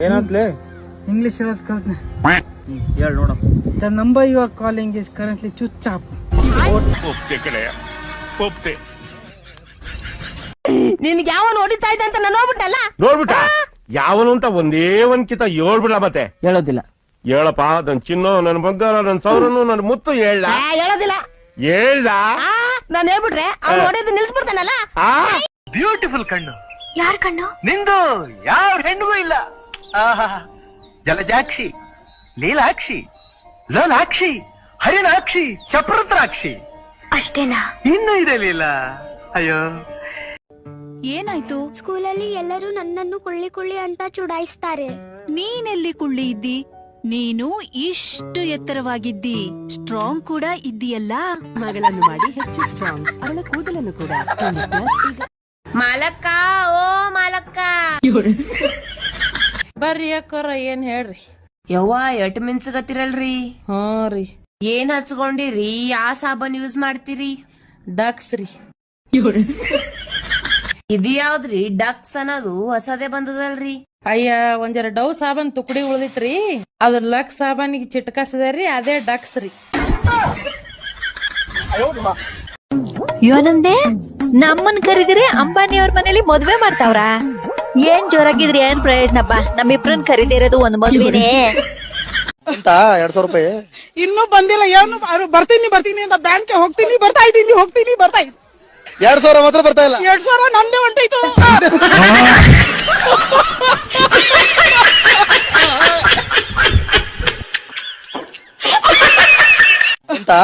ಕಲ್ತ್ಲೆ English ಹೇಳೋದು ಕಲ್ತ್ನೆ. ಹೇಳ್ ನೋಡು the number you are calling is currently ಚುಚ್ ಚಾಪ್ ಒಪ್ತೆ ಕಡೆ ಒಪ್ತೆ. ನಿನ್ಗೆ ಯಾವ ನೋಡಿತಾ ಇದೆ ಅಂತ ನಾನು ನೋಡ್ಬಿಟ್ಟಲ್ಲ? ನೋಡ್ಬಿಟ್ಟ? ಯಾವನು ಅಂತ ಒಂದೇ ಒಂದ್ ಕಿತ ಹೇಳ್ಬಿಡ ಮತ್ತೆ? ಹೇಳೋದಿಲ್ಲ. ಹೇಳಪ್ಪ ನನ್ ಚಿನ್ನು ನನ್ ಬಂಗಾರ ನನ್ ಸೌರನು ನನ್ ಮುತ್ತು ಹೇಳ್ದ ಆ, ಹೇಳೋದಿಲ್ಲ. ಹೇಳ್ದ ನಾನು ಹೇಳ್ಬಿಟ್ರೆ ಅವ್ನು ಹೊಡೆದು ನಿಲ್ಸ್ಬಿಡ್ತಾನಲ್ಲ? ಬ್ಯೂಟಿಫುಲ್ ಕಣ್ಣು. ಯಾರ ಕಣ್ಣು? ನಿಂದು ಯಾರ ಹೆಣ್ಣು ಇಲ್ಲ. ಜಲಜಾಕ್ಷಿ ನೀಲಾಕ್ಷಿ ಲೋಲಾಕ್ಷಿ ಹರಿನಾಕ್ಷಿ ಚಪ್ರತ್ರಾಕ್ಷಿ ಅಷ್ಟೇನಾ? ಇನ್ನೂ ಇದೆ ಲೀಲಾ. ಅಯ್ಯೋ. ಏನಾಯ್ತು? ಸ್ಕೂಲಲ್ಲಿ ಎಲ್ಲರೂ ನನ್ನನ್ನು ಕುಳ್ಳಿ ಕುಳ್ಳಿ ಅಂತ ಚುಡಾಯಿಸ್ತಾರೆ. ನೀನೆಲ್ಲಿ ಕುಳ್ಳಿ ಇದ್ದಿ? ನೀನು ಇಷ್ಟು ಎತ್ತರವಾಗಿದ್ದಿ. ಸ್ಟ್ರಾಂಗ್ ಕೂಡ ಇದ್ದೀಯಲ್ಲ? ಮಗಳನ್ನು ಮಾಡಿ ಹೆಚ್ಚು ಸ್ಟ್ರಾಂಗ್. ಅವಳ ಕೂದಲನ್ನು ಕೂಡ. ಮಾಲಕ್ಕ ಓ ಮಾಲಕ್ಕ. ಬರ್ರಿ ಅಕ್ಕೋರ ಏನ್ ಹೇಳ್ರಿ? ಯವ್ವ ಎಟ್ ಮಿನ್ಸಗತ್ತಿರಲ್ರಿ ಹಾ ರೀ. ಏನ್ ಹಚ್ಕೊಂಡಿರಿ? ಯಾ ಸಾಬನ್ ಯೂಸ್ ಮಾಡ್ತೀರಿ? ಡಕ್ಸ್ ರೀ. ಇದು ಯಾವ್ದ್ರಿ? ಡಕ್ಸ್ ಅನ್ನೋದು ಹೊಸದೇ ಬಂದದಲ್ರಿ? ಅಯ್ಯ ಒಂದೆರಡು ಡವ್ ಸಾಬನ್ ತುಕಡಿ ಉಳ್ದಿತ್ರಿ. ಅದ್ರ ಲಕ್ ಸಾಬಾನಿಗೆ ಚಿಟ್ಕಾಸದ್ರಿ ಅದೇ ಡಕ್ಸ್ ರೀ. ಯೋನಂದೆ ನಮ್ಮನ್ ಕರೀದಿರಿ ಅಂಬಾನಿ ಅವ್ರ ಮನೇಲಿ ಮದ್ವೆ ಮಾಡ್ತಾವ್ರ? ಏನ್ ಜೋರಾಗಿದ್ರಿ ಏನ್ ಪ್ರಯೋಜನಪ್ಪ ನಮ್ಮಿಬ್ರನ್ ಕರೀದಿರೋದು ಒಂದ್ ಮಗುವಿನೇ. ಅಂತ ಎರಡ್ ಸಾವಿರ ರೂಪಾಯಿ? ಇನ್ನೂ ಬಂದಿಲ್ಲ ಏನು ಅವ್ರು ಬರ್ತೀನಿ ಬರ್ತೀನಿ ಅಂತ ಬ್ಯಾಂಕ್ ಹೋಗ್ತೀನಿ ಬರ್ತಾ ಇದ್ದೀನಿ ಹೋಗ್ತೀನಿ ಬರ್ತಾ ಇದ್ದೀನಿ. ಎರಡ್ ಸಾವಿರ ಮಾತ್ರ ಬರ್ತಾ ಇಲ್ಲ. ಎರಡ್ ಸಾವಿರ ನಂದೇ ಹೊಂಟೈತು